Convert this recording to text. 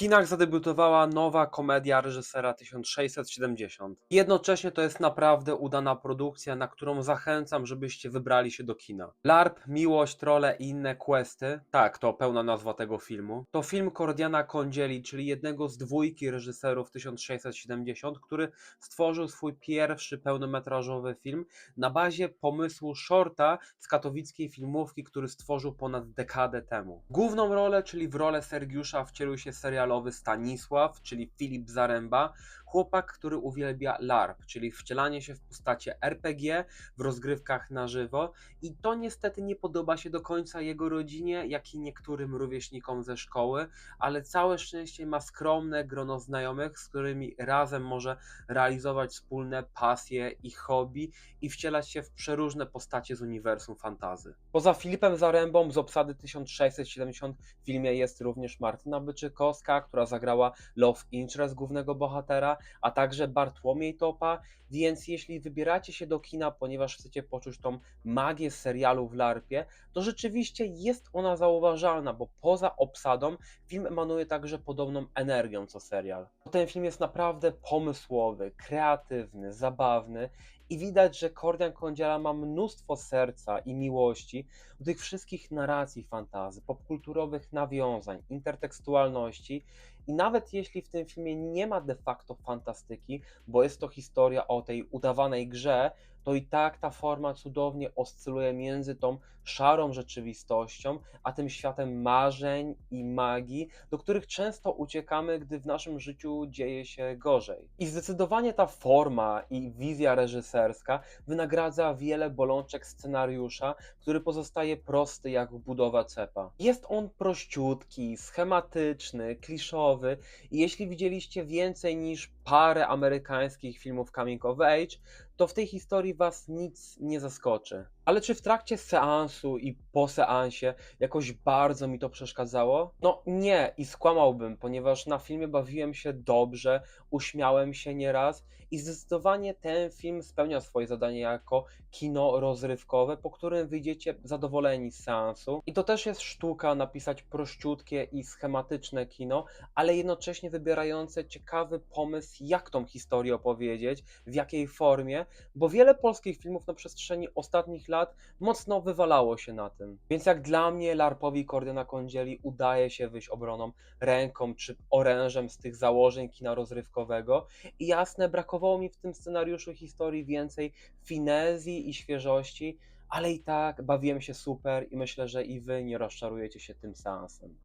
kinach zadebiutowała nowa komedia reżysera 1670. Jednocześnie to jest naprawdę udana produkcja, na którą zachęcam, żebyście wybrali się do kina. LARP, Miłość, Trole i inne questy, tak, to pełna nazwa tego filmu, to film Kordiana Kondzieli, czyli jednego z dwójki reżyserów 1670, który stworzył swój pierwszy pełnometrażowy film na bazie pomysłu shorta z katowickiej filmówki, który stworzył ponad dekadę temu. Główną rolę, czyli w rolę Sergiusza wcielił się serialowy Stanisław, czyli Filip Zaręba, chłopak, który uwielbia LARP, czyli wcielanie się w postacie RPG w rozgrywkach na żywo i to niestety nie podoba się do końca jego rodzinie, jak i niektórym rówieśnikom ze szkoły, ale całe szczęście ma skromne grono znajomych, z którymi razem może realizować wspólne pasje i hobby i wcielać się w przeróżne postacie z uniwersum fantazy. Poza Filipem Zarębą z obsady 1670 w filmie jest również Martyna Byczykowska, która zagrała Love Interest głównego bohatera, a także Bartłomiej Topa, więc jeśli wybieracie się do kina, ponieważ chcecie poczuć tą magię serialu w larpie, to rzeczywiście jest ona zauważalna, bo poza obsadą film emanuje także podobną energią co serial. Ten film jest naprawdę pomysłowy, kreatywny, zabawny i widać, że Kordian Kondziela ma mnóstwo serca i miłości do tych wszystkich narracji fantazy, popkulturowych nawiązań, intertekstualności i nawet jeśli w tym filmie nie ma de facto fantastyki, bo jest to historia o tej udawanej grze, to i tak ta forma cudownie oscyluje między tą szarą rzeczywistością, a tym światem marzeń i magii, do których często uciekamy, gdy w naszym życiu dzieje się gorzej. I zdecydowanie ta forma i wizja reżyserska wynagradza wiele bolączek scenariusza, który pozostaje prosty jak budowa cepa. Jest on prościutki, schematyczny, kliszowy i jeśli widzieliście więcej niż parę amerykańskich filmów coming of age, to w tej historii was nic nie zaskoczy. Ale czy w trakcie seansu i po seansie jakoś bardzo mi to przeszkadzało? No nie i skłamałbym, ponieważ na filmie bawiłem się dobrze, uśmiałem się nieraz i zdecydowanie ten film spełnia swoje zadanie jako kino rozrywkowe, po którym wyjdziecie zadowoleni z seansu. I to też jest sztuka napisać prościutkie i schematyczne kino, ale jednocześnie wybierające ciekawy pomysł, jak tą historię opowiedzieć, w jakiej formie, bo wiele polskich filmów na przestrzeni ostatnich lat mocno wywalało się na tym. Więc jak dla mnie LARPowi Kordiana Kondzieli udaje się wyjść obroną ręką czy orężem z tych założeń kina rozrywkowego i jasne, brakowało mi w tym scenariuszu historii więcej finezji i świeżości, ale i tak bawiłem się super i myślę, że i wy nie rozczarujecie się tym seansem.